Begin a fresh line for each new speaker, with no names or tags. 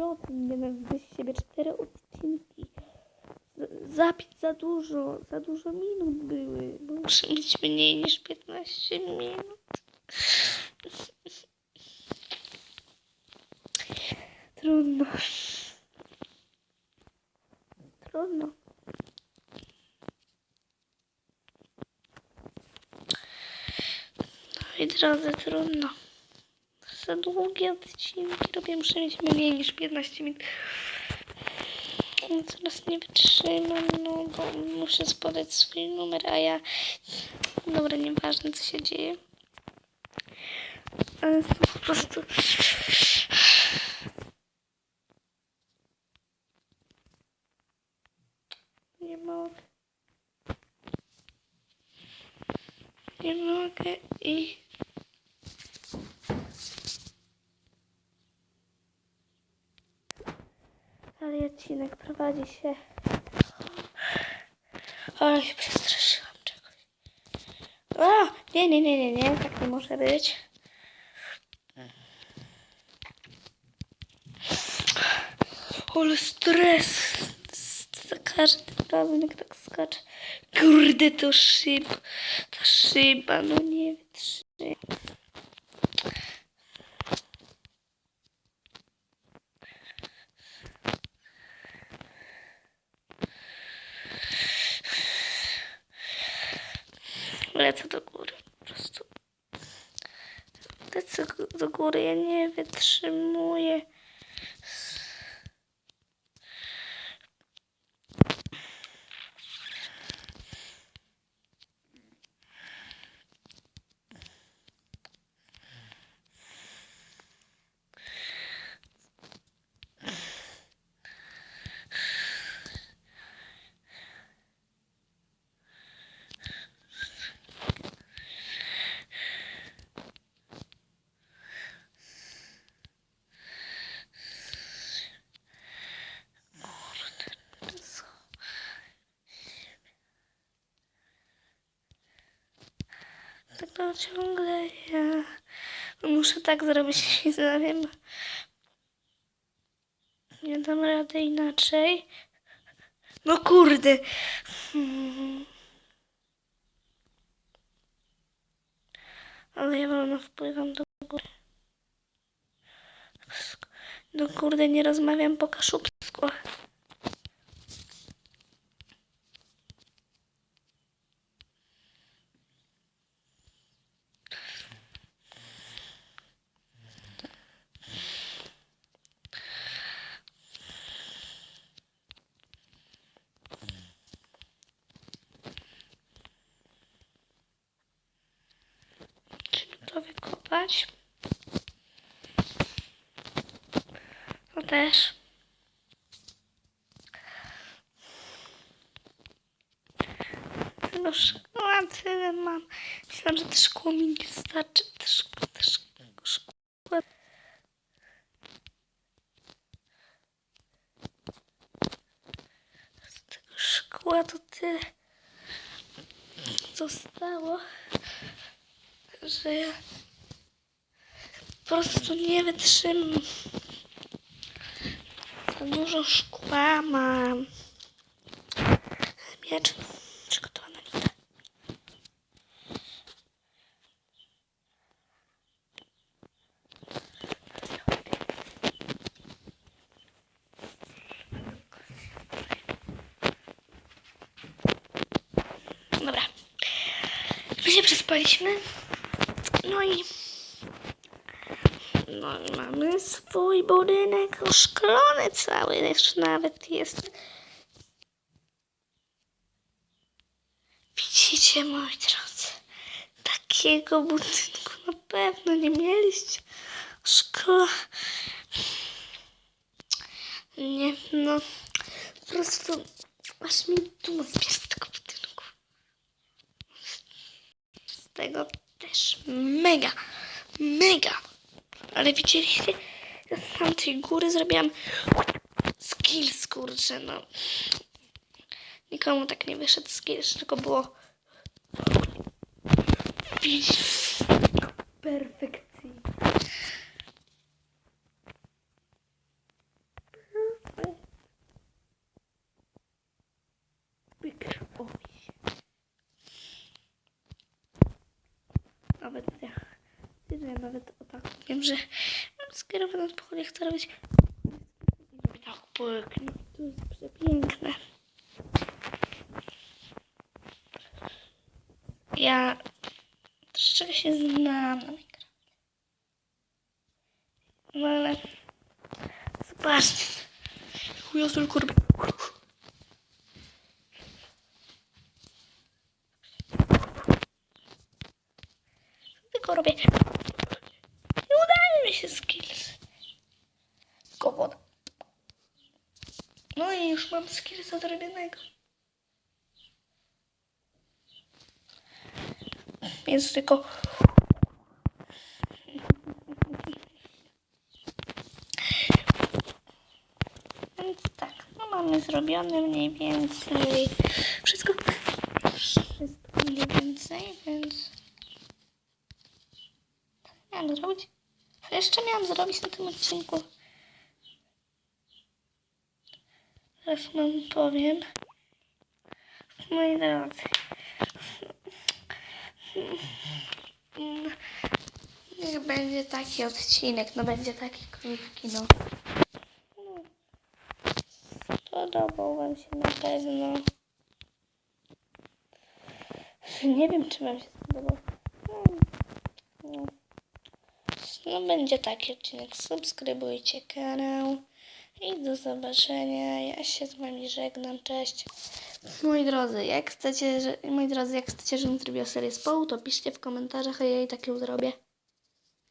drodzy, nie wiem, z siebie cztery odcinki. Zapić za dużo, za dużo minut były, bo muszę mieć mniej niż 15 minut. Trudno. Trudno. No i drodzy, trudno. Za długie odcinki robię, muszę mieć mniej niż 15 minut. No, Teraz nie wytrzymam, no bo muszę spodać swój numer, a ja... Dobra, nieważne co się dzieje. Ale to po prostu... Nie mogę. Nie mogę i... Ale odcinek prowadzi się. Ale się przestraszyłam czegoś. A! Nie, nie, nie, nie, nie, tak nie może być. Ale stres! Razem jak tak skaczę. Kurde, to szyb. Ta szyba, no nie wytrzymam. Lecę do góry po prostu. Lecę do góry, ja nie wytrzymuję. Tak to ciągle ja muszę tak zrobić i wiem. Nie dam rady inaczej. No kurde. Ale ja wolno wpływam do góry. No kurde, nie rozmawiam po kaszubsku. Czy wykopać? To też. Tego szkła tyle mam. Myślałam, że to szkło mi nie starczy. To szkło, szkło. Z tego szkła to tyle zostało, że po prostu nie wytrzymam. Za dużo szkła mam. Miecz przygotowany. Dobra. My się przespaliśmy. No i no mamy swój budynek oszklony cały, jeszcze nawet jest. Widzicie, moi drodzy, takiego budynku na pewno nie mieliście. Szkło. Nie, no, po prostu aż mi duma z tego budynku. Z tego też mega, mega. Ale widzieliście? Ja z tamtej góry zrobiłam skills, kurczę, no. Nikomu tak nie wyszedł skills, tylko było perfekcji. Perfekt. Nawet ja. Nawet od powiem, że mam skierowane na pochodnie, chcę robić tak pięknie. To jest przepiękne. Ja troszeczkę się znam na Minecraft. No ale zobaczcie. Ja tylko robię. Tylko robię. Się skills. Tylko. No i już mam skillsa zrobionego. Więc tylko... Więc tak, no mamy zrobione mniej więcej wszystko, wszystko mniej więcej, więc miałam zrobić. Co jeszcze miałam zrobić na tym odcinku? Zaraz wam powiem. Moi drodzy. Niech będzie taki odcinek, no będzie taki krótki, no. No. Podobał wam się na pewno. Nie wiem, czy wam się spodobał. No, no. No będzie taki odcinek. Subskrybujcie kanał. I do zobaczenia. Ja się z wami żegnam. Cześć. Moi drodzy, jak chcecie, że, moi drodzy, jak chcecie, żebym zrobiła serię z połu, to piszcie w komentarzach, a ja i tak ją zrobię.